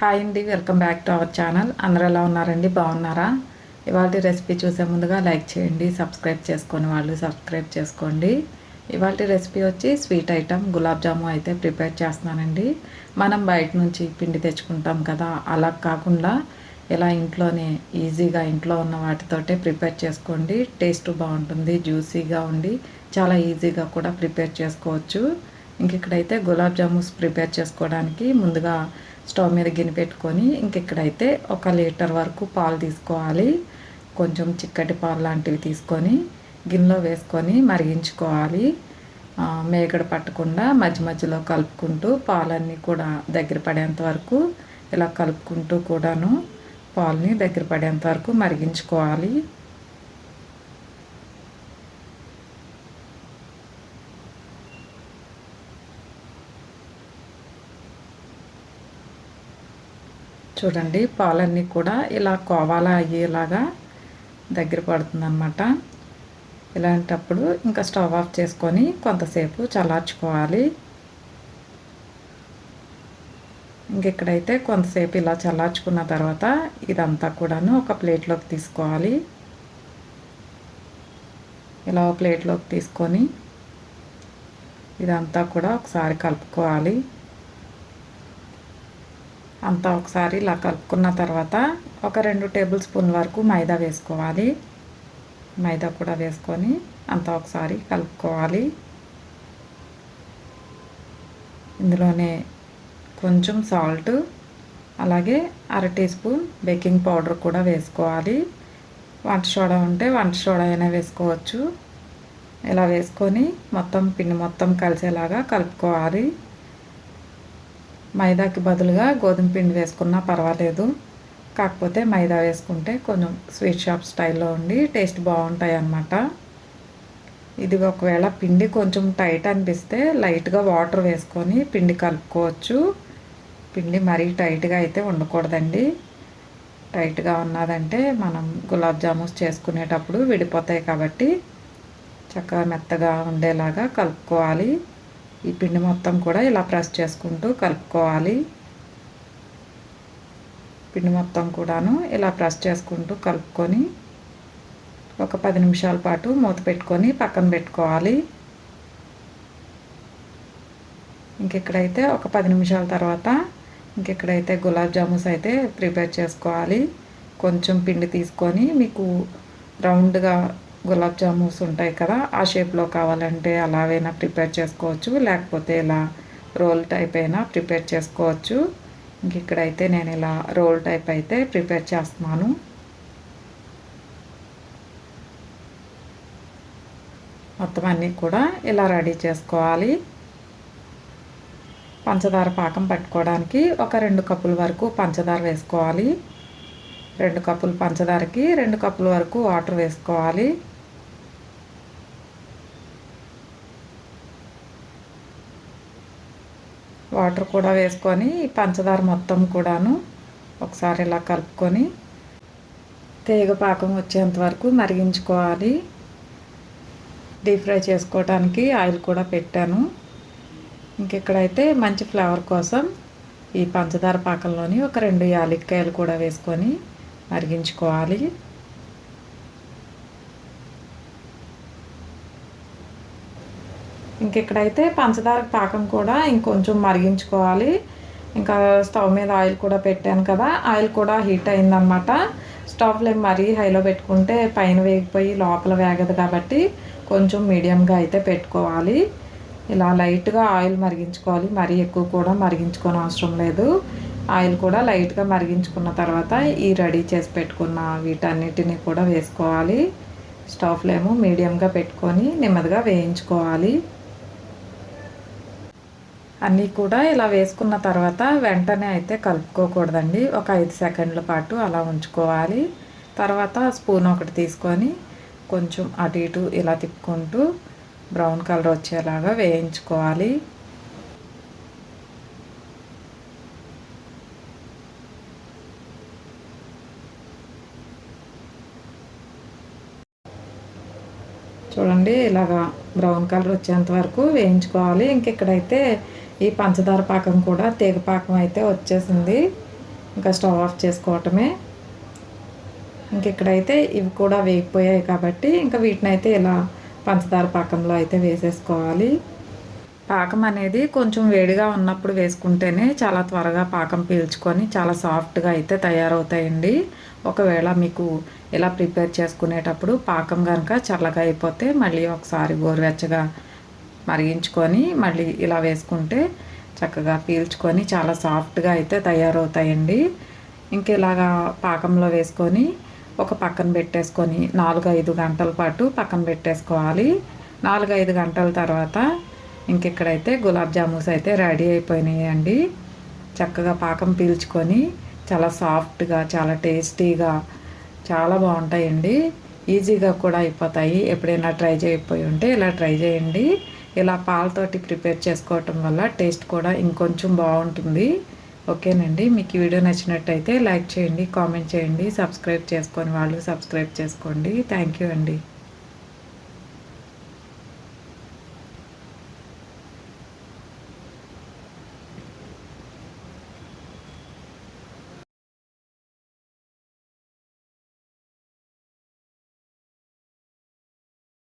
Hi అండి welcome back to our channel అందరు ఎలా ఉన్నారండి? బాగున్నారా? ఇవాళ రెసిపీ చూసే ముందుగా లైక్ చేయండి సబ్స్క్రైబ్ చేసుకొని వాళ్ళు సబ్స్క్రైబ్ చేసుకోండి. ఇవాళ రెసిపీ వచ్చి స్వీట్ ఐటమ్ గులాబ్ జాము అయితే ప్రిపేర్ చేస్తున్నానండి. మనం బయట నుంచి పిండి తెచ్చుకుంటాం కదా అలా కాకుండా ఇలా ఇంట్లోనే ఈజీగా ఇంట్లో ఉన్న వాటితోటే ప్రిపేర్ చేసుకోండి. టేస్ట్ బాగుంటుంది జ్యూసీగా ఉండి చాలా ఈజీగా కూడా ప్రిపేర్ చేసుకోవచ్చు. ఇంక ఇక్కడైతే గులాబ్ జామున్స్ ప్రిపేర్ చేసుకోవడానికి ముందుగా స్టవ్ మీద గిన్నె పెట్టుకొని ఇంక ఇక్కడైతే ఒక లీటర్ వరకు పాలు తీసుకోవాలి. కొంచెం చిక్కటి పాలు లాంటివి తీసుకొని గిన్నెలో వేసుకొని మరిగించుకోవాలి. మేగడ పట్టకుండా మధ్య మధ్యలో కలుపుకుంటూ పాలన్నీ కూడా దగ్గర పడేంత వరకు ఇలా కలుపుకుంటూ కూడాను పాలని దగ్గర పడేంత వరకు మరిగించుకోవాలి. చూడండి పాలన్నీ కూడా ఇలా కోవాలా అయ్యేలాగా దగ్గర పడుతుందన్నమాట. ఇలాంటప్పుడు ఇంకా స్టవ్ ఆఫ్ చేసుకొని కొంతసేపు చల్లార్చుకోవాలి. ఇంకెక్కడైతే కొంతసేపు ఇలా చల్లార్చుకున్న తర్వాత ఇదంతా కూడాను ఒక ప్లేట్లోకి తీసుకోవాలి. ఇలా ఒక ప్లేట్లోకి తీసుకొని ఇదంతా కూడా ఒకసారి కలుపుకోవాలి. అంతా ఒకసారి ఇలా కలుపుకున్న తర్వాత ఒక రెండు టేబుల్ స్పూన్ వరకు మైదా వేసుకోవాలి. మైదా కూడా వేసుకొని అంతా ఒకసారి కలుపుకోవాలి. ఇందులోనే కొంచెం సాల్ట్ అలాగే అర టీ స్పూన్ బేకింగ్ పౌడర్ కూడా వేసుకోవాలి. వంట సోడా ఉంటే వంట సోడా అయినా వేసుకోవచ్చు. ఇలా వేసుకొని మొత్తం పిండి మొత్తం కలిసేలాగా కలుపుకోవాలి. మైదాకి బదులుగా గోధుమ పిండి వేసుకున్నా పర్వాలేదు. కాకపోతే మైదా వేసుకుంటే కొంచెం స్వీట్ షాప్ స్టైల్లో ఉండి టేస్ట్ బాగుంటాయి అన్నమాట ఇది ఒకవేళ పిండి కొంచెం టైట్ అనిపిస్తే లైట్గా వాటర్ వేసుకొని పిండి కలుపుకోవచ్చు. పిండి మరీ టైట్గా అయితే ఉండకూడదండి. టైట్గా ఉన్నదంటే మనం గులాబ్ జామున్స్ చేసుకునేటప్పుడు విడిపోతాయి కాబట్టి చక్కగా మెత్తగా ఉండేలాగా కలుపుకోవాలి. ఈ పిండి మొత్తం కూడా ఇలా ప్రెస్ చేసుకుంటూ కలుపుకోవాలి. పిండి మొత్తం కూడాను ఇలా ప్రెస్ చేసుకుంటూ కలుపుకొని ఒక పది నిమిషాల పాటు మూత పెట్టుకొని పక్కన పెట్టుకోవాలి. ఇంకెక్కడైతే ఒక పది నిమిషాల తర్వాత ఇంకెక్కడైతే గులాబ్ జామున్స్ అయితే ప్రిపేర్ చేసుకోవాలి. కొంచెం పిండి తీసుకొని మీకు రౌండ్గా గులాబ్ జామున్స్ ఉంటాయి కదా ఆ షేప్లో కావాలంటే అలాగైనా ప్రిపేర్ చేసుకోవచ్చు. లేకపోతే ఇలా రోల్ టైప్ అయినా ప్రిపేర్ చేసుకోవచ్చు. ఇంక ఇక్కడైతే నేను ఇలా రోల్ టైప్ అయితే ప్రిపేర్ చేస్తున్నాను. మొత్తం అన్నీ కూడా ఇలా రెడీ చేసుకోవాలి. పంచదార పాకం పట్టుకోవడానికి ఒక రెండు కప్పుల వరకు పంచదార వేసుకోవాలి. రెండు కప్పులు పంచదారకి రెండు కప్పుల వరకు వాటర్ వేసుకోవాలి. వాటర్ కూడా వేసుకొని పంచదార మొత్తం కూడాను ఒకసారి ఇలా కలుపుకొని తేగ పాకం వచ్చేంత వరకు మరిగించుకోవాలి. డీప్ ఫ్రై చేసుకోవడానికి ఆయిల్ కూడా పెట్టాను. ఇంకెక్కడైతే మంచి ఫ్లేవర్ కోసం ఈ పంచదార పాకంలోని ఒక రెండు యాలక్కాయలు కూడా వేసుకొని మరిగించుకోవాలి. ఇంకెక్కడైతే పంచదార పాకం కూడా ఇంకొంచెం మరిగించుకోవాలి. ఇంకా స్టవ్ మీద ఆయిల్ కూడా పెట్టాను కదా ఆయిల్ కూడా హీట్ అయిందనమాట స్టవ్ ఫ్లేమ్ మరీ హైలో పెట్టుకుంటే పైన వేగిపోయి లోపల వేగదు కాబట్టి కొంచెం మీడియంగా అయితే పెట్టుకోవాలి. ఇలా లైట్గా ఆయిల్ మరిగించుకోవాలి. మరీ ఎక్కువ కూడా మరిగించుకోని అవసరం లేదు. ఆయిల్ కూడా లైట్గా మరిగించుకున్న తర్వాత ఈ రెడీ చేసి పెట్టుకున్న వీటన్నిటిని కూడా వేసుకోవాలి. స్టవ్ ఫ్లేము మీడియంగా పెట్టుకొని నెమ్మదిగా వేయించుకోవాలి. అన్నీ కూడా ఇలా వేసుకున్న తర్వాత వెంటనే అయితే కలుపుకోకూడదండి. ఒక ఐదు సెకండ్ల పాటు అలా ఉంచుకోవాలి. తర్వాత స్పూన్ ఒకటి తీసుకొని కొంచెం అటు ఇటు ఇలా తిప్పుకుంటూ బ్రౌన్ కలర్ వచ్చేలాగా వేయించుకోవాలి. చూడండి ఇలాగా బ్రౌన్ కలర్ వచ్చేంత వరకు వేయించుకోవాలి. ఇంక ఇక్కడైతే ఈ పంచదార పాకం కూడా తీగ పాకం అయితే వచ్చేసింది. ఇంకా స్టవ్ ఆఫ్ చేసుకోవటమే. ఇంక ఇక్కడైతే ఇవి కూడా వేగిపోయాయి కాబట్టి ఇంకా వీటిని అయితే ఇలా పంచదార పాకంలో అయితే వేసేసుకోవాలి. పాకం అనేది కొంచెం వేడిగా ఉన్నప్పుడు వేసుకుంటేనే చాలా త్వరగా పాకం పీల్చుకొని చాలా సాఫ్ట్గా అయితే తయారవుతాయండి. ఒకవేళ మీకు ఇలా ప్రిపేర్ చేసుకునేటప్పుడు పాకం కనుక చల్లగా అయిపోతే మళ్ళీ ఒకసారి గోరువెచ్చగా మరిగించుకొని మళ్ళీ ఇలా వేసుకుంటే చక్కగా పీల్చుకొని చాలా సాఫ్ట్గా అయితే తయారవుతాయండి. ఇంక ఇలాగా పాకంలో వేసుకొని ఒక పక్కన పెట్టేసుకొని నాలుగు ఐదు గంటల పాటు పక్కన పెట్టేసుకోవాలి. నాలుగు ఐదు గంటల తర్వాత ఇంకెక్కడైతే గులాబ్ జామూస్ అయితే రెడీ అయిపోయినాయండి. చక్కగా పాకం పీల్చుకొని చాలా సాఫ్ట్గా చాలా టేస్టీగా చాలా బాగుంటాయండి. ఈజీగా కూడా అయిపోతాయి. ఎప్పుడైనా ట్రై చేయకపోయి ఉంటే ఇలా ట్రై చేయండి. ఇలా పాలతోటి ప్రిపేర్ చేసుకోవటం వల్ల టేస్ట్ కూడా ఇంకొంచెం బాగుంటుంది. ఓకేనండి? మీకు ఈ వీడియో నచ్చినట్టయితే లైక్ చేయండి కామెంట్ చేయండి సబ్స్క్రైబ్ చేసుకొని వాళ్ళు సబ్స్క్రైబ్ చేసుకోండి. థ్యాంక్ యూ అండి.